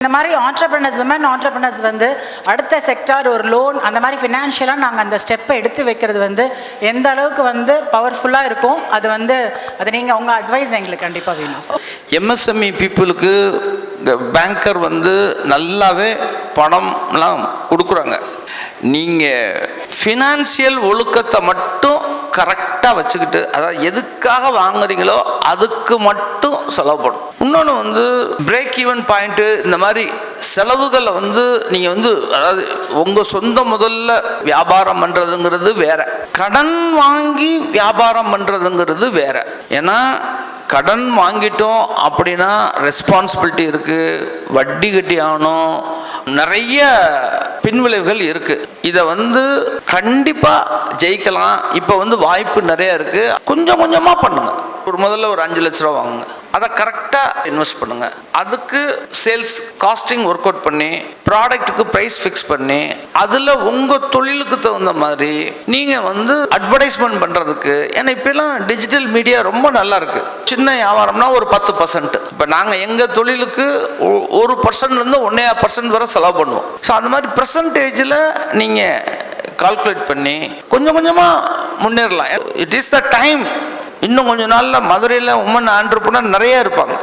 இந்த மாதிரி entrepreneurs women entrepreneurs வந்து அடுத்த செக்டார் ஒரு லோன் அந்த மாதிரி ஃபினான்ஷியலாக நாங்கள் அந்த ஸ்டெப்பை எடுத்து வைக்கிறது வந்து எந்த அளவுக்கு வந்து பவர்ஃபுல்லாக இருக்கும் அது வந்து அது நீங்கள் உங்கள் அட்வைஸ் எங்களுக்கு கண்டிப்பாக வேணும் சார் எம்எஸ்எம்இ பீப்புளுக்கு பேங்கர் வந்து நல்லாவே பணம்லாம் கொடுக்குறாங்க. நீங்கள் ஃபினான்சியல் ஒழுக்கத்தை மட்டும் கரெக்டாக வச்சுக்கிட்டு அதாவது எதுக்காக வாங்குறீங்களோ அதுக்கு மட்டும் செலவுப்படும் இன்னொன்று வந்து பிரேக் ஈவன் பாயிண்ட்டு இந்த மாதிரி செலவுகளை வந்து நீங்கள் வந்து அதாவது உங்கள் சொந்த முதல்ல வியாபாரம் பண்ணுறதுங்கிறது வேற. கடன் வாங்கி வியாபாரம் பண்ணுறதுங்கிறது வேற. ஏன்னா கடன் வாங்கிட்டோம் அப்படின்னா ரெஸ்பான்சிபிலிட்டி இருக்குது வட்டி கட்டி ஆகணும் நிறைய பின்விளைவுகள் இருக்குது இதை வந்து கண்டிப்பாக ஜெயிக்கலாம். இப்போ வந்து வாய்ப்பு நிறைய இருக்குது கொஞ்சம் கொஞ்சமாக பண்ணுங்க. ஒரு முதல்ல ஒரு அஞ்சு லட்ச ரூபா வாங்குங்க. அதை கரெக்ட் கரெக்டாக இன்வெஸ்ட் பண்ணுங்கள் அதுக்கு சேல்ஸ் காஸ்டிங் ஒர்க் அவுட் பண்ணி ப்ராடக்ட்டுக்கு ப்ரைஸ் ஃபிக்ஸ் பண்ணி அதில் உங்கள் தொழிலுக்கு தகுந்த மாதிரி நீங்கள் வந்து அட்வர்டைஸ்மெண்ட் பண்ணுறதுக்கு ஏன்னா இப்போலாம் டிஜிட்டல் மீடியா ரொம்ப நல்லா இருக்குது சின்ன வியாபாரம்னா ஒரு பத்து பர்சன்ட் இப்போ நாங்கள் எங்கள் தொழிலுக்கு ஒ- ஒரு பர்சன்ட்லேருந்து ஒன்றே பர்சன்ட் வரை செலவு பண்ணுவோம். ஸோ அந்த மாதிரி பர்சன்டேஜில் நீங்கள் கால்குலேட் பண்ணி கொஞ்சம் கொஞ்சமாக முன்னேறலாம். இட் இஸ் த டைம் இன்னும் கொஞ்ச நாளில் மதுரையில் உமன் ஆண்டர்பனர் நிறைய இருப்பாங்க.